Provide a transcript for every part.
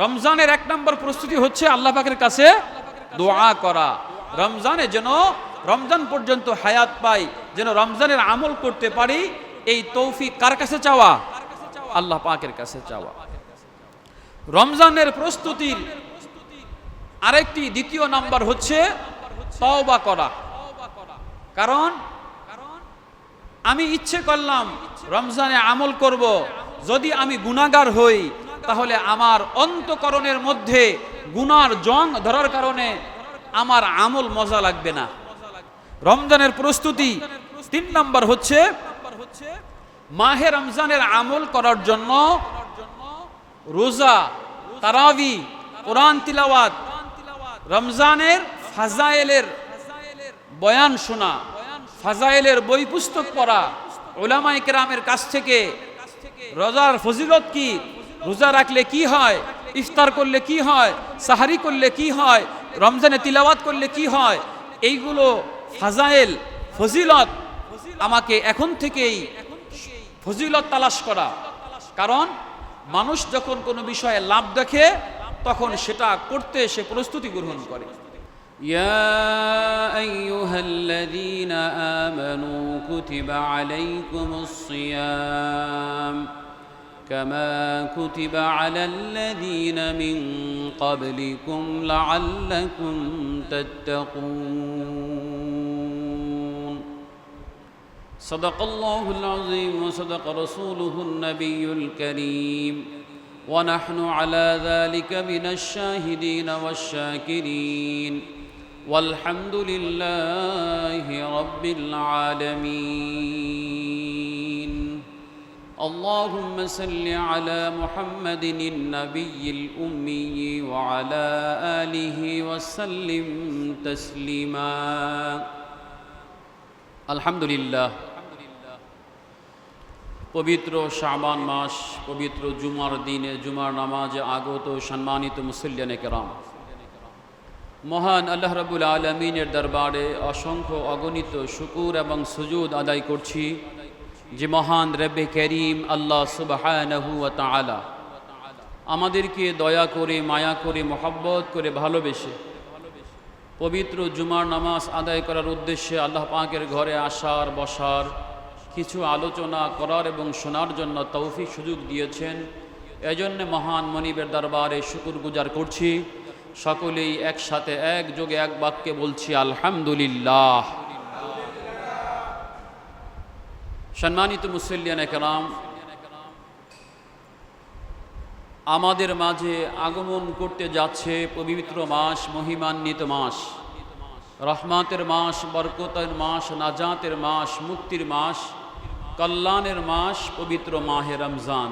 রমজানের এক নম্বর প্রস্তুতি হচ্ছে আল্লাহ পাকের কাছে দোয়া করা। রমজানে যেন রমজান পর্যন্ত হায়াত পাই, যেন রমজানের আমল করতে পারি, এই তৌফিক কার কাছে চাওয়া? আল্লাহ পাকের কাছে চাওয়া। রমজানের প্রস্তুতির আরেকটি দ্বিতীয় নাম্বার হচ্ছে তওবা করা। কারণ আমি ইচ্ছে করলাম রমজানে আমল করব, যদি আমি গুণাগার হই তাহলে আমার অন্তকরণের মধ্যে গুনার জং ধরার কারণে আমার আমল মজা লাগবে না। রমজানের প্রস্তুতি তিন নম্বর হচ্ছে, মাহে রমজানের আমল করার জন্য রোজা, তারাবি, কোরআন তিলাওয়াত, রমজানের ফাজাইলের বয়ান শোনা ফাজাইলের বই পুস্তক পড়া ওলামাই কেরামের কাছ থেকে রোজার ফজিলত কি? রোজা রাখলে কি হয় ইফতার করলে কি হয় সাহারি করলে কি হয় রমজানে তিলাওয়াত করলে কি হয় এইগুলো ফাজাইল ফজিলত আমাকে এখন থেকেই ফজিলত তালাশ করা কারণ মানুষ যখন কোনো বিষয়ে লাভ দেখে তখন সেটা করতে সে প্রস্তুতি গ্রহণ করে يا ايها الذين امنوا كتب عليكم الصيام كما كتب على الذين من قبلكم لعلكم تتقون. صدق الله العظيم وصدق رسوله النبي الكريم. ونحن على ذلك من الشاهدين والشاكرين. والحمد لله رب العالمين. اللهم صل على محمد النبي الامي وعلى اله وسلم تسليما الحمد لله পবিত্র শাবান মাস পবিত্র জুমার দিনে জুমার নামাজে আগত সম্মানিত মুসল্লিয়ানে কেরাম মহান আল্লাহ রাবুল আলমিনের দরবারে অসংখ্য অগণিত শুকুর এবং সুজুদ আদায় করছি যে মহান রব্বে করিম আল্লাহ তালা আমাদেরকে দয়া করে, মায়া করে, মোহাব্বত করে ভালোবেসে পবিত্র জুমার নামাজ আদায় করার উদ্দেশ্যে আল্লাহ পাকের ঘরে আসার, বসার কিছু আলোচনা করার এবং শোনার জন্য তৌফিক সুযোগ দিয়েছেন। এজন্যে মহান মনিবের দরবারে শুকুর গুজার করছি। সকলেই একসাথে একযোগে এক বাক্যে বলছি, আলহামদুলিল্লাহ। সম্মানিত মুসল্লিয়ান একরাম আমাদের মাঝে আগমন করতে যাচ্ছে পবিত্র মাস, মহিমান্বিত মাস। রহমাতের মাস, বরকতের মাস, নাজাতের মাস, মুক্তির মাস, কল্যাণের মাস, পবিত্র মাহে রমজান।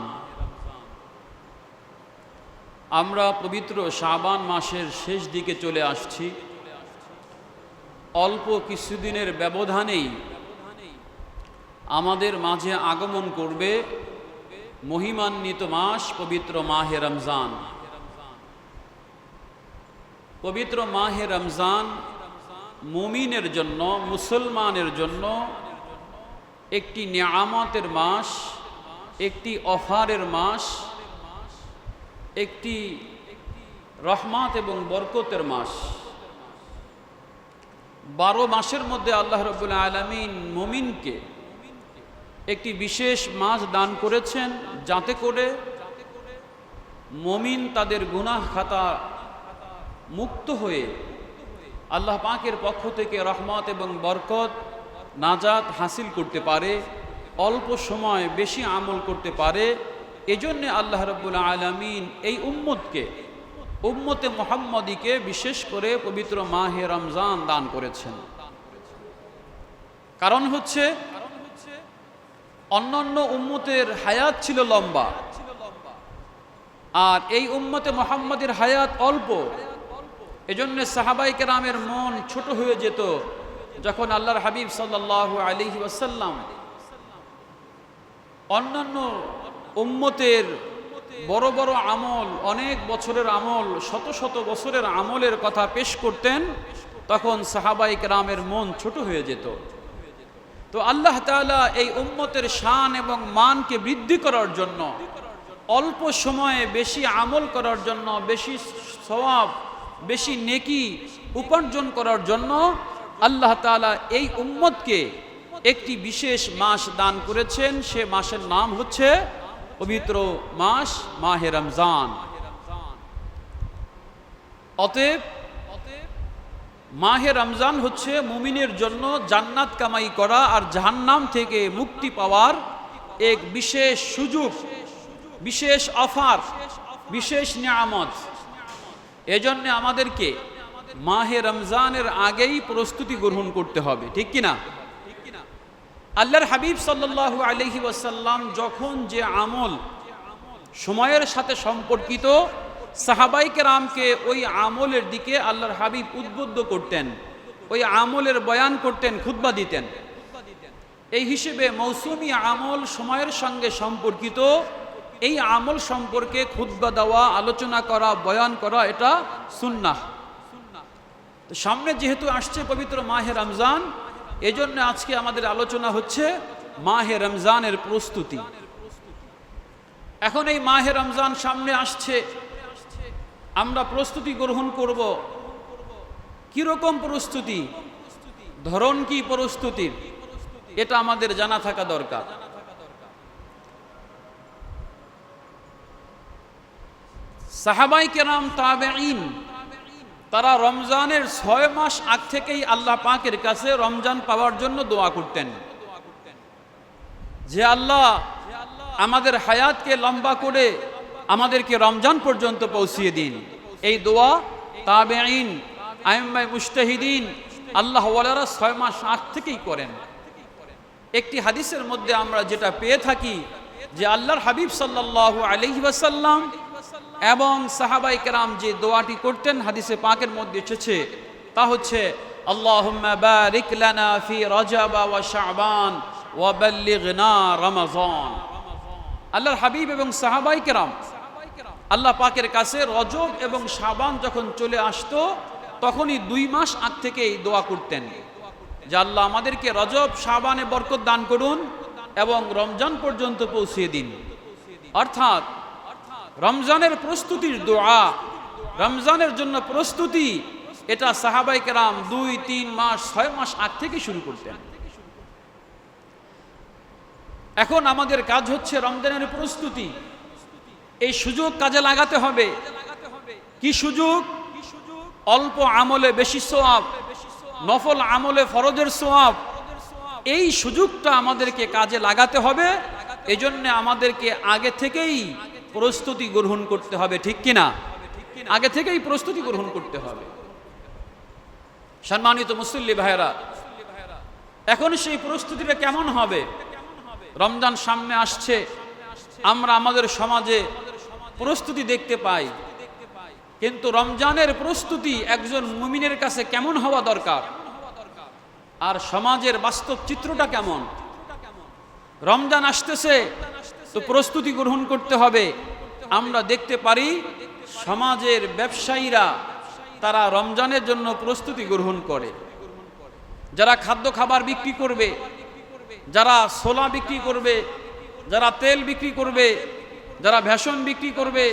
আমরা পবিত্র শাবান মাসের শেষ দিকে চলে আসছি। অল্প কিছুদিনের ব্যবধানেই আমাদের মাঝে আগমন করবে মহিমান্বিত মাস পবিত্র মাহে রমজান। পবিত্র মাহে রমজান মুমিনের জন্য, মুসলমানের জন্য একটি নিয়ামতের মাস, একটি অফারের মাস, একটি রহমাত এবং বরকতের মাস। বারো মাসের মধ্যে আল্লাহ রবুল্লা আলমিন মুমিনকে একটি বিশেষ মাস দান করেছেন যাতে করে মমিন তাদের গুনাহ খাতা মুক্ত হয়ে আল্লাহ পাকের পক্ষ থেকে রহমত এবং বরকত, নাজাত হাসিল করতে পারে, অল্প সময় বেশি আমল করতে পারে। এজন্য আল্লাহ রব্বুল আলমিন এই উম্মতকে, উম্মতে মোহাম্মদীকে বিশেষ করে পবিত্র মাহে রমজান দান করেছেন। কারণ হচ্ছে অন্যান্য উম্মতের হায়াত ছিল লম্বা। আর এই উম্মতে মোহাম্মদের হায়াত অল্প। এজন্য সাহাবাই কেরামের মন ছোট হয়ে যেত যখন আল্লাহর হাবিব সাল্লাহ আলী ওয়াসাল্লাম অন্যান্য উম্মতের বড় বড় আমল, অনেক বছরের আমল, শত শত বছরের আমলের কথা পেশ করতেন, তখন সাহাবাই কেরামের মন ছোট হয়ে যেত। তো আল্লাহ তাআলা এই উম্মতের শান এবং মানকে বৃদ্ধি করার জন্য, অল্প সময়ে বেশি আমল করার জন্য, বেশি সওয়াব, বেশি নেকি উপার্জন করার জন্য আল্লাহ তাআলা এই উম্মতকে একটি বিশেষ মাস দান করেছেন। সে মাসের নাম হচ্ছে পবিত্র মাস মাহে রমজান। অতএব মাহে রমজান হচ্ছে মুমিনের জন্য জান্নাত কামাই করা আর জাহান্নাম থেকে মুক্তি পাওয়ার এক বিশেষ সুযোগ, বিশেষ অফার, বিশেষ নিয়ামত। এজন্য আমাদেরকে মাহে রমজানের আগেই প্রস্তুতি গ্রহণ করতে হবে, ঠিক কিনা? আল্লাহর হাবিব সাল্লাল্লাহু আলহি ওয়াসাল্লাম যখন যে আমল সময়ের সাথে সম্পর্কিত সাহাবাইকে রামকে ওই আমলের দিকে আল্লাহর হাবিব উদ্বুদ্ধ করতেন, ওই আমলের বয়ান করতেন, খুতবা দিতেন। এই হিসেবে মৌসুমি আমল সময়ের সঙ্গে সম্পর্কিত, এই আমল সম্পর্কে খুতবা দেওয়া, আলোচনা করা, বয়ান করা, এটা সুন্নাহ। তো সামনে যেহেতু আসছে পবিত্র মাহে রমজান, এজন্য আজকে আমাদের আলোচনা হচ্ছে মাহে রমজানের প্রস্তুতি। এখন এই মাহে রমজান সামনে আসছে আমরা প্রস্তুতি গ্রহণ করব। কীরকম প্রস্তুতি? ধরন কি প্রস্তুতির? এটা আমাদের জানা থাকা দরকার। সাহাবাই কেরাম তাবেইন তারা রমজানের ছয় মাস আগ থেকেই আল্লাহ পাকের কাছে রমজান পাওয়ার জন্য দোয়া করতেন। যে আল্লাহ, আমাদের হায়াতকে লম্বা করে আমাদেরকে রমজান পর্যন্ত পৌঁছিয়ে দিন। এই দোয়া তাবেইন আইম্মাই মুস্তাহিদিন আল্লাহ ওয়ালারা ছয় মাস আগ থেকেই করেন। একটি হাদিসের মধ্যে আমরা যেটা পেয়ে থাকি যে আল্লাহর হাবিব সাল্লাল্লাহু আলাইহি ওয়াসাল্লাম এবং সাহাবাই কেরাম যে দোয়াটি করতেন হাদিসে পাকের মধ্যে এসেছে, তা হচ্ছে, আল্লাহুম্মা বারিক ফি রজব ওয়া রমাজান। আল্লাহর হাবিব এবং সাহাবাই কেরাম আল্লাহ পাকের কাছে রজব এবং সাবান যখন চলে আসতো, তখনই দুই মাস আগ থেকেই দোয়া করতেন। যে আল্লাহ আমাদেরকে রজব, সাবানে বরকত দান করুন এবং রমজান পর্যন্ত পৌঁছিয়ে দিন। অর্থাৎ রমজানের প্রস্তুতির দোয়া, রমজানের জন্য প্রস্তুতি, এটা সাহাবাই কেরাম দুই, তিন মাস, ছয় মাস আগ থেকে শুরু করতেন। এখন আমাদের কাজ হচ্ছে রমজানের প্রস্তুতি। এই সুযোগ কাজে লাগাতে হবে। কি সুযোগ? অল্প আমলে বেশি সোয়াব, নফল আমলে ফরজের সোয়াব। এই সুযোগটা আমাদেরকে কাজে লাগাতে হবে। এজন্য আমাদেরকে আগে থেকেই প্রস্তুতি গ্রহণ করতে হবে, ঠিক কিনা? আগে থেকেই প্রস্তুতি গ্রহণ করতে হবে। সম্মানিত মুসল্লি ভাইরা এখন সেই প্রস্তুতিটা কেমন হবে? রমজান সামনে আসছে। আমরা আমাদের সমাজে প্রস্তুতি দেখতে পাই। কিন্তু রমজানের প্রস্তুতি একজন মুমিনের কাছে কেমন হওয়া দরকার? আর সমাজের বাস্তব চিত্রটা কেমন? রমজান আসতেছে, তো প্রস্তুতি গ্রহণ করতে হবে। আমরা দেখতে পারি, সমাজের ব্যবসায়ীরা তারা রমজানের জন্য প্রস্তুতি গ্রহণ করে। যারা খাদ্য খাবার বিক্রি করবে, যারা সোলা বিক্রি করবে, যারা তেল বিক্রি করবে যারা ভেষণ বিক্রি করবে,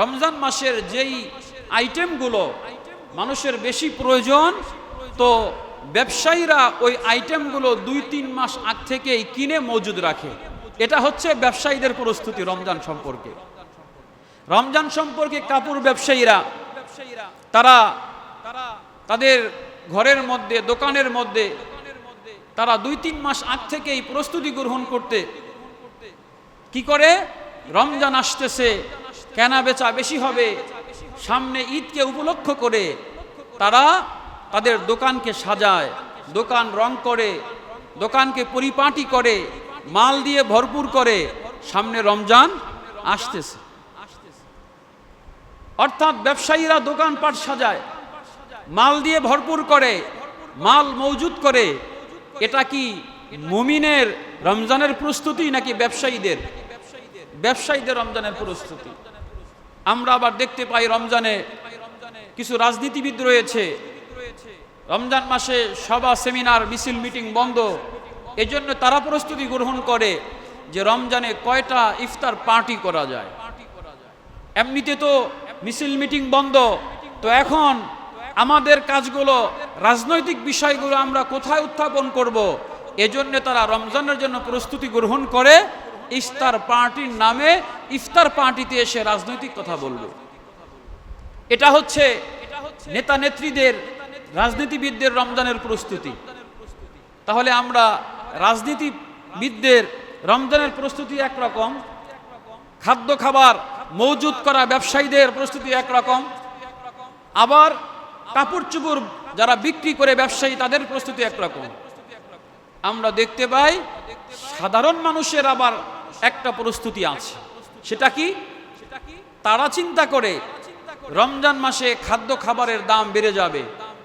রমজান মাসের যেই আইটেমগুলো মানুষের বেশি প্রয়োজন, তো ব্যবসায়ীরা ওই আইটেমগুলো দুই তিন মাস আগ থেকেই কিনে মজুদ রাখে। এটা হচ্ছে ব্যবসায়ীদের প্রস্তুতি রমজান সম্পর্কে। রমজান সম্পর্কে কাপড় ব্যবসায়ীরা, তারা, তাদের ঘরের মধ্যে, দোকানের মধ্যে, তারা দুই তিন মাস আগ থেকেই প্রস্তুতি গ্রহণ করতে কি করে? রমজান আসতেছে, কেনা বেচা বেশি হবে। সামনে ঈদকে উপলক্ষ করে তারা তাদের দোকানকে সাজায়, দোকান রং করে, দোকানকে পরিপাটি করে, মাল দিয়ে ভরপুর করে, সামনে রমজান আসতেছে। অর্থাৎ ব্যবসায়ীরা দোকানপাট সাজায়, মাল দিয়ে ভরপুর করে, মাল মজুদ করে। এটা কি মুমিনের রমজানের প্রস্তুতি নাকি ব্যবসায়ীদের? ব্যবসায়ীদের রমজানের প্রস্তুতি। আমরা আবার দেখতে পাই রমজানে কিছু রাজনীতিবিদ রয়েছে। রমজান মাসে সভা, সেমিনার, মিছিল, মিটিং বন্ধ। এজন্য তারা প্রস্তুতি গ্রহণ করে যে রমজানে কয়টা ইফতার পার্টি করা যায়। এমনিতে তো মিছিল, মিটিং বন্ধ। তো এখন আমাদের কাজগুলো, রাজনৈতিক বিষয়গুলো আমরা কোথায় উত্থাপন করব? এজন্য তারা রমজানের জন্য প্রস্তুতি গ্রহণ করে। ইফতার পার্টির নামে ইফতার পার্টিতে এসে রাজনৈতিক কথা বলবে। এটা হচ্ছে নেতা নেত্রীদের, রাজনীতিবিদদের রমজানের প্রস্তুতি। তাহলে আমরা রাজনীতিবিদদের রমজানের প্রস্তুতি একরকম, খাদ্য খাবার মজুদ করা ব্যবসায়ীদের প্রস্তুতি একরকম, আবার কাপড় চুপড় যারা বিক্রি করে ব্যবসায়ী তাদের প্রস্তুতি একরকম। আমরা দেখতে পাই সাধারণ মানুষের আবার একটা প্রস্তুতি আছে। সেটা কি? তারা চিন্তা করে, রমজান মাসে খাদ্য খাবারের দাম বেড়ে যাবে।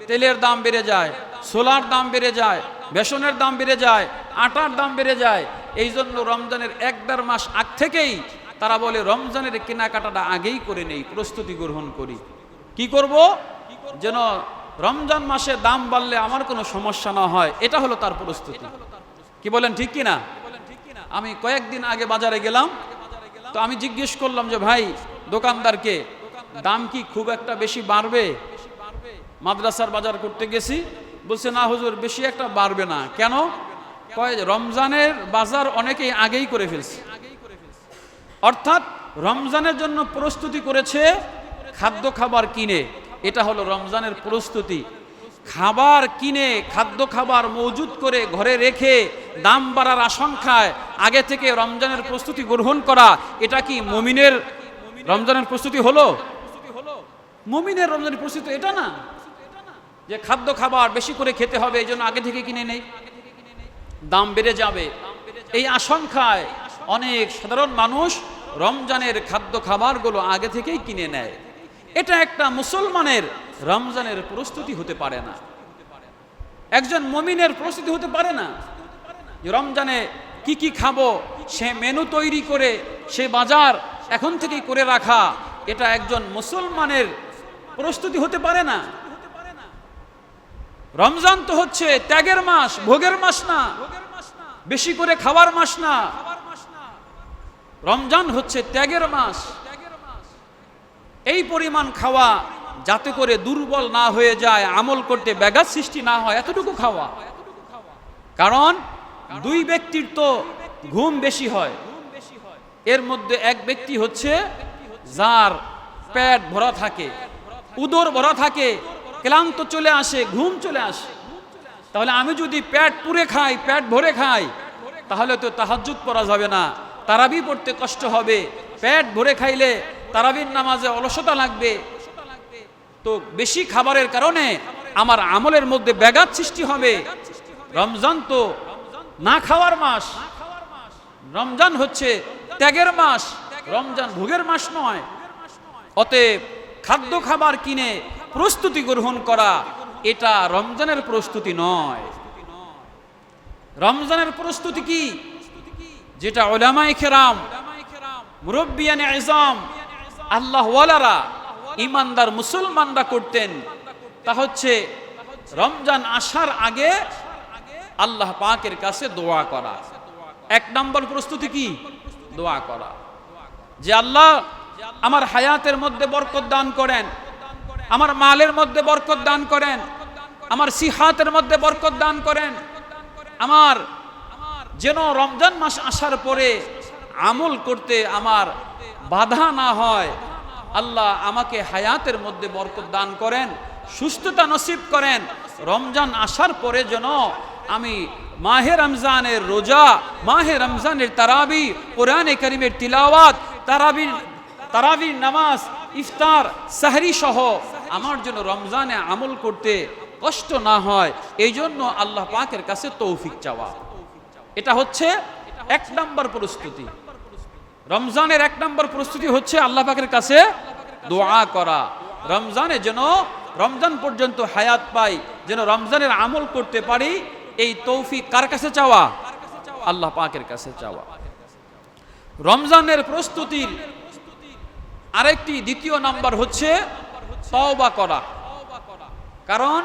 তেলের দাম বেড়ে যায়, সোলার দাম বেড়ে যায়, বেসনের দাম বেড়ে যায়, আটার দাম বেড়ে যায়। এই জন্য রমজানের এক দেড় মাস আগ থেকেই তারা বলে, রমজানের কেনাকাটাটা আগেই করে নেই, প্রস্তুতি গ্রহণ করি। কি করব? যেন রমজান মাসে দাম বাড়লে আমার কোনো সমস্যা না হয়, এটা হলো তার প্রস্তুতি। কি বলেন, ঠিক কি না আমি কয়েকদিন আগে বাজারে গেলাম, তো আমি জিজ্ঞেস করলাম যে, ভাই, দোকানদারকে দাম কি খুব একটা বেশি বাড়বে? মাদ্রাসার বাজার করতে গেছি, বলছে, না হুজুর, বেশি একটা বাড়বে না। কেন? কয়, রমজানের বাজার অনেকেই আগেই করে ফেলছে। অর্থাৎ রমজানের জন্য প্রস্তুতি করেছে খাদ্য খাবার কিনে। এটা হলো রমজানের প্রস্তুতি। খাবার কিনে, খাদ্য খাবার মজুদ করে ঘরে রেখে দাম বাড়ার আশঙ্কায় আগে থেকে রমজানের প্রস্তুতি গ্রহণ করা, এটা কি মমিনের রমজানের প্রস্তুতি হলো? মমিনের রমজানের প্রস্তুতি এটা না, যে খাদ্য খাবার বেশি করে খেতে হবে, এই জন্য আগে থেকে কিনে নেই। দাম বেড়ে যাবে। এই আশঙ্কায় অনেক সাধারণ মানুষ রমজানের খাদ্য খাবারগুলো আগে থেকেই কিনে নেয়। এটা একটা মুসলমানের রমজানের প্রস্তুতি হতে পারে না। একজন মমিনের প্রস্তুতি হতে পারে না। রমজানে কি কি খাব, সে মেনু তৈরি করে, সে বাজার এখন থেকেই করে রাখা, এটা একজন মুসলমানের প্রস্তুতি হতে পারে না। রমজান তো হচ্ছে ত্যাগের মাস, ভোগের মাস না। বেশি করে খাওয়ার মাস না। রমজান হচ্ছে ত্যাগের মাস। এই পরিমাণ খাওয়া যাতে করে দুর্বল না হয়ে যায়, আমল করতে ব্যাঘাত সৃষ্টি না হয়, এতটুকু খাওয়া। কারণ দুই ব্যক্তির তো ঘুম বেশি হয়। এর মধ্যে এক ব্যক্তি হচ্ছে যার পেট ভরা থাকে, উদর ভরা থাকে, ক্লান্ত চলে আসে, ঘুম চলে আসে। তাহলে আমি যদি পেট পুরে খাই, পেট ভরে খাই, তাহলে তো তাহাজ্জুদ পড়া যাবে না। তারাবি পড়তে কষ্ট হবে। পেট ভরে খাইলে তারাবির নামাজে অলসতা লাগবে। তো বেশি খাবারের কারণে আমার আমলের মধ্যে ব্যাঘাত সৃষ্টি হবে। রমজান তো না খাওয়ার মাস। রমজান হচ্ছে ত্যাগের মাস। রমজান ভোগের মাস নয়। অতএব খাদ্য খাবার কিনে প্রস্তুতি গ্রহণ করা, এটা রমজানের প্রস্তুতি নয়। রমজানের প্রস্তুতি কি? যেটা ওলামাই খেরাম মুরব্বিয়ান আজম আল্লাহ ওয়ালারা ইমানদার মুসলমানরা করতেন, তা হচ্ছে রমজান আসার আগে আল্লাহ পাকের কাছে দোয়া করা। এক নম্বর প্রস্তুতি কি? দোয়া করা। যে আল্লাহ আমার হায়াতের মধ্যে বরকত দান করেন, আমার মালের মধ্যে বরকত দান করেন, আমার সিহাতের মধ্যে বরকত দান করেন, আমার যেন রমজান মাস আসার পরে আমল করতে আমার বাধা না হয় আল্লাহ আমাকে হায়াতের মধ্যে বরকত দান করেন, সুস্থতা নসিব করেন। রমজান আসার পরে যেন আমি মাহে রমজানের রোজা, মাহে রমজানের তারাবি, কোরআনে করিমের তিলাওয়াত, তারাবির তারাবির নামাজ, ইফতার, সাহরি সহ আমার জন্য রমজানে আমল করতে কষ্ট না হয় এই জন্য আল্লাহ পাকের কাছে তৌফিক চাওয়া। এটা হচ্ছে এক নম্বর প্রস্তুতি। রমজানের এক নম্বর প্রস্তুতি হচ্ছে আল্লাহ পাকের কাছে দোয়া করা। রমজানে যেন রমজান পর্যন্ত হায়াত পাই, যেন রমজানের আমল করতে পারি, এই তৌফিক কার কাছে চাওয়া? আল্লাহ পাকের কাছে চাওয়া। রমজানের প্রস্তুতির আরেকটি দ্বিতীয় নাম্বার হচ্ছে তওবা করা। কারণ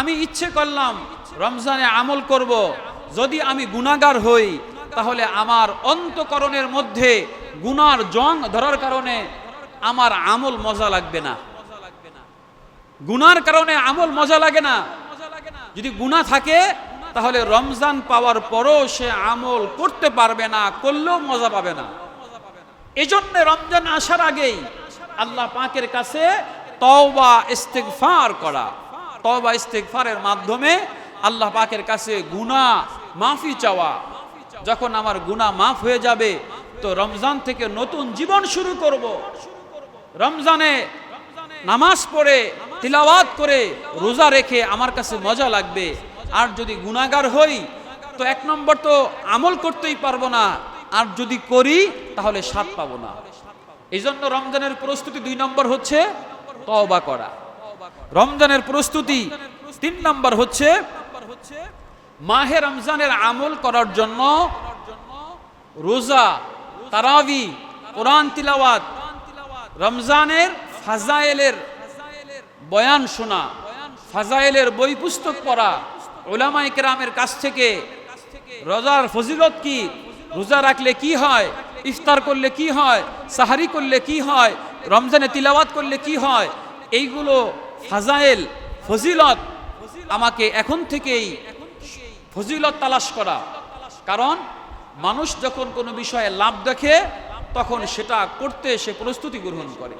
আমি ইচ্ছে করলাম রমজানে আমল করব, যদি আমি গুনাগার হই তাহলে আমার অন্তকরণের মধ্যে গুনার জং ধরার কারণে আমার আমল মজা লাগবে না। গুনার কারণে আমল মজা লাগে না। যদি গুনাহ থাকে, তাহলে রমজান পাওয়ার পরও সে আমল করতে পারবে না, করলেও মজা পাবে না। এজন্য রমজান আসার আগেই আল্লাহ পাকের কাছে তওবা, ইস্তেগফার করা। তওবা, ইস্তেগফারের মাধ্যমে আল্লাহ পাকের কাছে গুনাহ মাফি চাওয়া। যখন আমার গুনাহ মাফ হয়ে যাবে, তো রমজান থেকে নতুন জীবন শুরু করব। রমজানে নামাজ পড়ে, তিলাওয়াত করে রোজা রেখে আমার কাছে মজা লাগবে। আর যদি গুনাগার হই, তো এক নম্বর তো আমল করতেই পারব না। আর যদি করি, তাহলে স্বাদ পাবো না। এই জন্য রমজানের প্রস্তুতি দুই নম্বর হচ্ছে তওবা করা। রমজানের প্রস্তুতি তিন নম্বর হচ্ছে মাহে রমজানের আমল করার জন্য রোজা, তারাবি, কোরআন তিলাওয়াত, রমজানের ফাজাইলের বয়ান শোনা ফাজাইলের বই পুস্তক পড়া ওলামাই কেরামের কাছ থেকে রোজার ফজিলত কি? রোজা রাখলে কি হয়? ইফতার করলে কি হয়? সাহারি করলে কি হয়? রমজানে তিলাওয়াত করলে কি হয়? এইগুলো ফাজাইল ফজিলত আমাকে এখন থেকেই ফজিলত তালাশ করা। কারণ মানুষ যখন কোনো বিষয়ে লাভ দেখে, তখন সেটা করতে সে প্রস্তুতি গ্রহণ করে।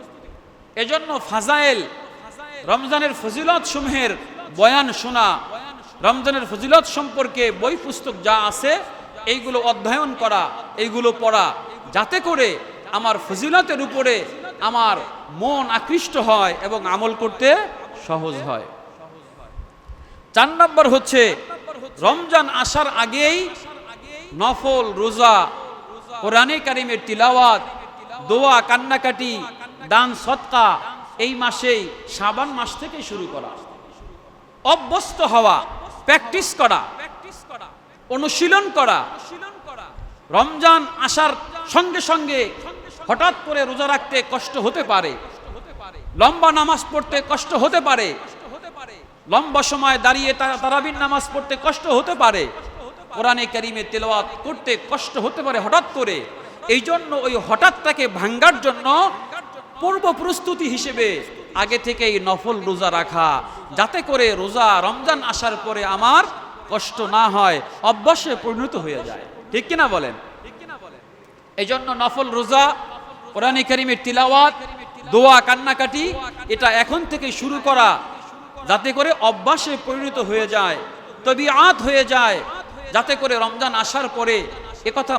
এজন্য ফাজাইল, রমজানের ফজিলত সমূহের বয়ান শোনা, রমজানের ফজিলত সম্পর্কে বই পুস্তক যা আছে, এইগুলো অধ্যয়ন করা, এইগুলো পড়া, যাতে করে আমার ফজিলতের উপরে আমার মন আকৃষ্ট হয় এবং আমল করতে সহজ হয়। চার নম্বর হচ্ছে রমজান আসার আগেই নফল, রোজা, কোরআনে কারিমের তিলাওয়াত, দোয়া, কান্নাকাটি, দান, সৎকা, এই মাসেই সাবান মাস থেকে শুরু করা। অভ্যস্ত হওয়া, প্র্যাকটিস করা, অনুশীলন করা। রমজান আসার সঙ্গে সঙ্গে হঠাৎ করে রোজা রাখতে কষ্ট হতে পারে। লম্বা নামাজ পড়তে কষ্ট হতে পারে। লম্বা সময় দাঁড়িয়ে তারা তারাবির নামাজ পড়তে কষ্ট হতে পারে। কোরআনে কারিমে তেলাওয়াত করতে কষ্ট হতে পারে হঠাৎ করে। এই জন্য ওই হঠাৎটাকে ভাঙ্গার জন্য পূর্ব প্রস্তুতি হিসেবে আগে থেকেই নফল রোজা রাখা। যাতে করে রোজা রমজান আসার পরে আমার কষ্ট না হয়, অভ্যাসে পরিণত হয়ে যায়। ঠিক কিনা বলেন? এই জন্য নফল রোজা, কোরআনে কারিমের তিলাওয়াত, দোয়া, কান্নাকাটি, এটা এখন থেকে শুরু করা যাতে করে অভ্যাসে পরিণত হয়ে যায় তবিআত হয়ে যায়, যাতে করে রমজান আসার পরে একথা